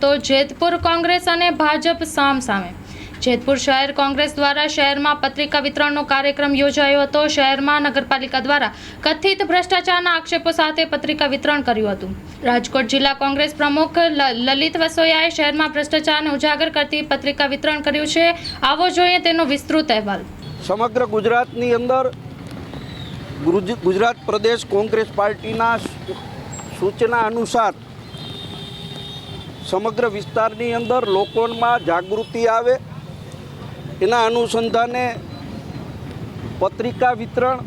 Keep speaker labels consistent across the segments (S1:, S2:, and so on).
S1: તો જેતપુર કોંગ્રેસ અને ભાજપ સામ સામે. જેતપુર શહેર કોંગ્રેસ દ્વારા શહેરમાં પત્રિકા વિતરણનો કાર્યક્રમ યોજાયો હતો. શહેરમાં નગરપાલિકા દ્વારા કથિત ભ્રષ્ટાચારના આક્ષેપો સાથે પત્રિકા વિતરણ કર્યું હતું. રાજકોટ જિલ્લા કોંગ્રેસ પ્રમુખ લલિત વસોયાએ શહેરમાં ભ્રષ્ટાચારને ઉજાગર કરતી પત્રિકા વિતરણ કર્યું છે. આવો જોઈએ તેનો વિસ્તૃત અહેવાલ.
S2: સમગ્ર ગુજરાતની અંદર ગુજરાત પ્રદેશ કોંગ્રેસ પાર્ટીના સૂચના અનુસાર સમગ્ર વિસ્તારની અંદર લોકોમાં જાગૃતિ આવે. એના અનુસંધાને પત્રિકા વિતરણ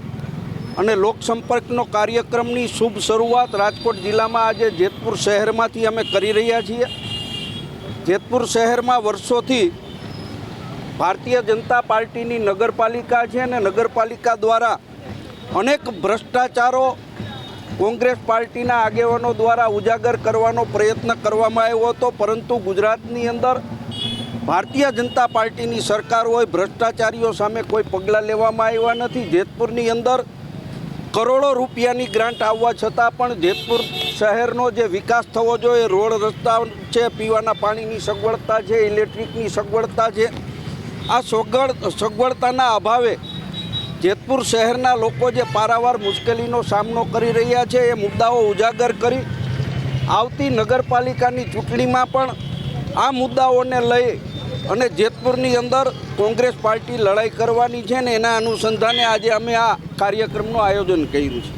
S2: અને લોકસંપર્કનો કાર્યક્રમની શુભ શરૂઆત રાજકોટ જિલ્લામાં આજે જેતપુર શહેરમાંથી અમે કરી રહ્યા છીએ. જેતપુર શહેરમાં વર્ષોથી ભારતીય જનતા પાર્ટીની નગરપાલિકા છે અને નગરપાલિકા દ્વારા અનેક ભ્રષ્ટાચારો કોંગ્રેસ પાર્ટીના આગેવાનો દ્વારા ઉજાગર કરવાનો પ્રયત્ન કરવામાં આવ્યો હતો, પરંતુ ગુજરાતની અંદર ભારતીય જનતા પાર્ટીની સરકાર હોય, ભ્રષ્ટાચારીઓ સામે કોઈ પગલાં લેવામાં આવ્યા નથી. જેતપુરની અંદર કરોડો રૂપિયાની ગ્રાન્ટ આવવા છતાં પણ જેતપુર શહેરનો જે વિકાસ થવો જોઈએ, રોડ રસ્તા છે, પીવાના પાણીની સગવડતા છે, ઇલેક્ટ્રિકની સગવડતા છે, આ સગવડ, સગવડતાના અભાવે જેતપુર શહેરના લોકો જે પારાવાર મુશ્કેલીનો સામનો કરી રહ્યા છે, એ મુદ્દાઓ ઉજાગર કરી આવતી નગરપાલિકાની ચૂંટણીમાં પણ આ મુદ્દાઓને લઈ અને જેતપુરની અંદર કોંગ્રેસ પાર્ટી લડાઈ કરવાની છે ને એના અનુસંધાને આજે અમે આ કાર્યક્રમનું આયોજન કર્યું છે.